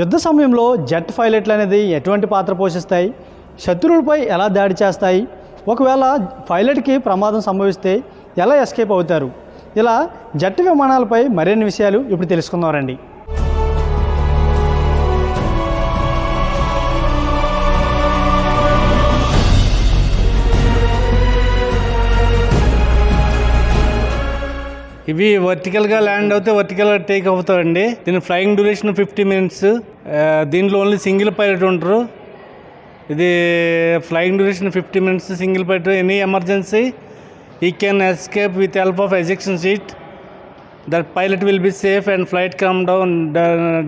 యుద్ధ సమయంలో జెట్ పైలట్లు అనేది ఎటువంటి పాత్ర పోషిస్తాయి? శత్రువులపై ఎలా దాడి చేస్తాయి? ఒకవేళ పైలట్కి ప్రమాదం సంభవిస్తే ఎలా ఎస్కేప్ అవుతారు? ఇలా జెట్ విమానాలపై మరిన్ని విషయాలు ఇప్పుడు తెలుసుకుందాం రండి. ఇవి వర్టికల్గా ల్యాండ్ అవుతే వర్టికల్గా టేక్ అవుతాయండి దీని ఫ్లయింగ్ డ్యూరేషన్ ఫిఫ్టీ మినిట్స్ దీంట్లో ఓన్లీ సింగిల్ పైలట్ ఉంటారు. ఇది flying duration fifty minutes single pilot any emergency he can escape with help of ejection seat that pilot will be safe and flight come down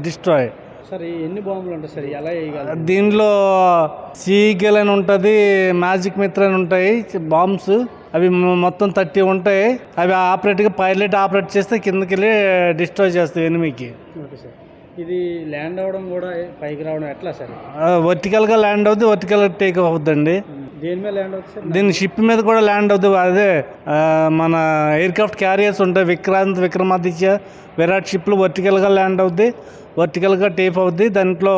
destroy sir ఎన్ని బాంబులు ఉంటాయి sir ఎలా వేయగలరు దీనిలో seagull అని ఉంటుంది మ్యాజిక్ మిత్ర అని ఉంటాయి బాంబ్స్ అవి మొత్తం థర్టీ ఉంటాయి అవి ఆపరేట్గా పైలట్ ఆపరేట్ చేస్తే కిందకి వెళ్ళి డిస్ట్రాయ్ చేస్తాయి ఎనిమికి. Okay sir. ఇది ల్యాండ్ అవ్వడం కూడా పైకి రావడం ఎట్లా సార్? వర్టికల్గా ల్యాండ్ అవుతుంది వర్టికల్గా టేక్ అవుతుందండి దేని మీద ల్యాండ్ అవుతుంది సార్? దీని షిప్ మీద కూడా ల్యాండ్ అవుతుంది అదే మన ఎయిర్ క్రాఫ్ట్ క్యారియర్స్ ఉంటాయి విక్రాంత్ విక్రమాదిత్య విరాట్ షిప్లు వర్టికల్గా ల్యాండ్ అవుద్ది వర్టికల్గా టేప్ అవుద్ది. దాంట్లో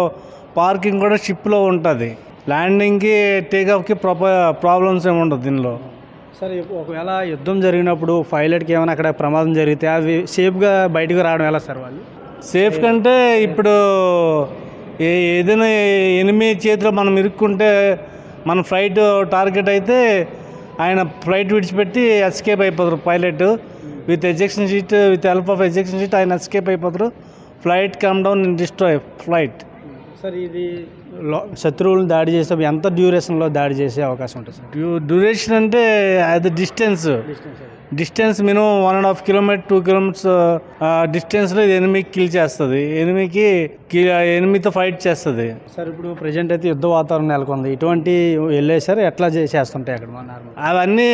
పార్కింగ్ కూడా షిప్లో ఉంటుంది. ల్యాండింగ్కి టేక్ ఆఫ్కి ప్రాబ్లమ్స్ ఏమి ఉండదు దీనిలో. సార్ ఒకవేళ యుద్ధం జరిగినప్పుడు పైలట్కి ఏమైనా అక్కడ ప్రమాదం జరిగితే అవి సేఫ్గా బయటకు రావడం ఎలా సార్ వాళ్ళు? సేఫ్ కంటే ఇప్పుడు ఏదైనా ఎనిమి చేతిలో మనం ఇరుక్కుంటే మన ఫ్లైట్ టార్గెట్ అయితే ఆయన ఫ్లైట్ విడిచిపెట్టి ఎస్కేప్ అయిపోతారు pilot. With ejection sheet with help of ejection sheet ఆయన ఎస్కేప్ అయిపోతారు. Flight come down in destroy flight. Sir ఇది శత్రువులను దాడి చేసే ఎంత డ్యూరేషన్లో దాడి చేసే అవకాశం ఉంటుంది సార్? డ్యూ డ్యూరేషన్ అంటే అది distance. Distance minimum one and half kilometre two kilometres డిస్టెన్స్లో ఇది ఎనిమికి కిల్ చేస్తుంది. ఎనిమికి ఎనిమితో ఫైట్ చేస్తుంది. సార్ ఇప్పుడు ప్రజెంట్ అయితే యుద్ధ వాతావరణం నెలకొంది. ఇటువంటి వెళ్ళే సార్ ఎట్లా చేస్తుంటాయి అక్కడ మన అవన్నీ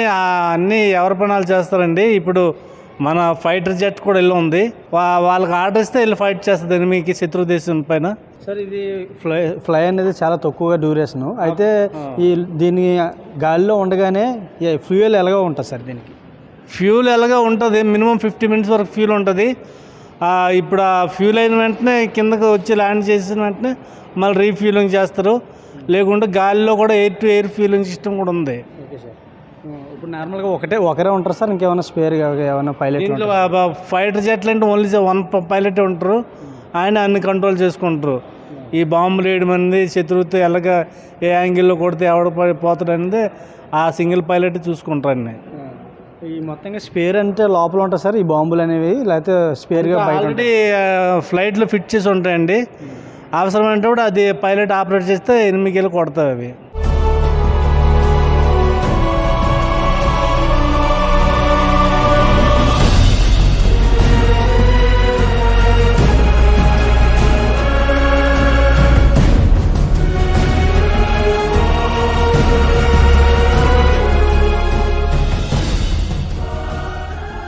అన్నీ ఎవరి పనాలు చేస్తారండి? ఇప్పుడు మన ఫైటర్ జెట్ కూడా వెళ్ళి ఉంది. వాళ్ళకి ఆర్డర్ ఇస్తే వెళ్ళి ఫైట్ చేస్తుంది ఎనిమికి శత్రు దేశం పైన. సార్ ఇది ఫ్లై ఫ్లై అనేది చాలా తక్కువగా డ్యూరేషన్. అయితే ఈ దీని గాలిలో ఉండగానే ఫ్యూయల్ ఎలాగో ఉంటుంది సార్ దీనికి? ఫ్యూల్ ఎలాగా ఉంటుంది మినిమం ఫిఫ్టీ మినిట్స్ వరకు ఫ్యూల్ ఉంటుంది. ఇప్పుడు ఆ ఫ్యూల్ అయిన వెంటనే కిందకు వచ్చి ల్యాండ్ చేసిన వెంటనే మళ్ళీ రీఫ్యూలింగ్ చేస్తారు. లేకుంటే గాలిలో కూడా air to air fuelling system కూడా ఉంది. Okay sir. ఇప్పుడు నార్మల్గా ఒకటే ఒకరే ఉంటారు సార్ ఇంకేమైనా స్పేర్ ఏమైనా పైలట్ ఫైటర్ జెట్లు అంటే ఓన్లీ వన్ పైలట్ ఉంటారు. ఆయన అన్ని కంట్రోల్ చేసుకుంటారు. ఈ బాంబులు వేయడం అనేది శత్రువుతో ఎలాగ ఏ యాంగిల్లో కొడితే ఎవడ పోతాడు అనేది ఆ సింగిల్ పైలట్ చూసుకుంటారు అన్ని ఈ మొత్తంగా స్పేర్ అంటే లోపల ఉంటుంది సార్ ఈ బాంబులు అనేవి? లేకపోతే స్పేర్గా ఉంటాయి? ఆల్రెడీ ఫ్లైట్లో ఫిట్ చేసి ఉంటాయండి. అవసరమైనప్పుడు అది పైలట్ ఆపరేట్ చేస్తే ఎనిమిది వెళ్ళి కొడతాయి అవి.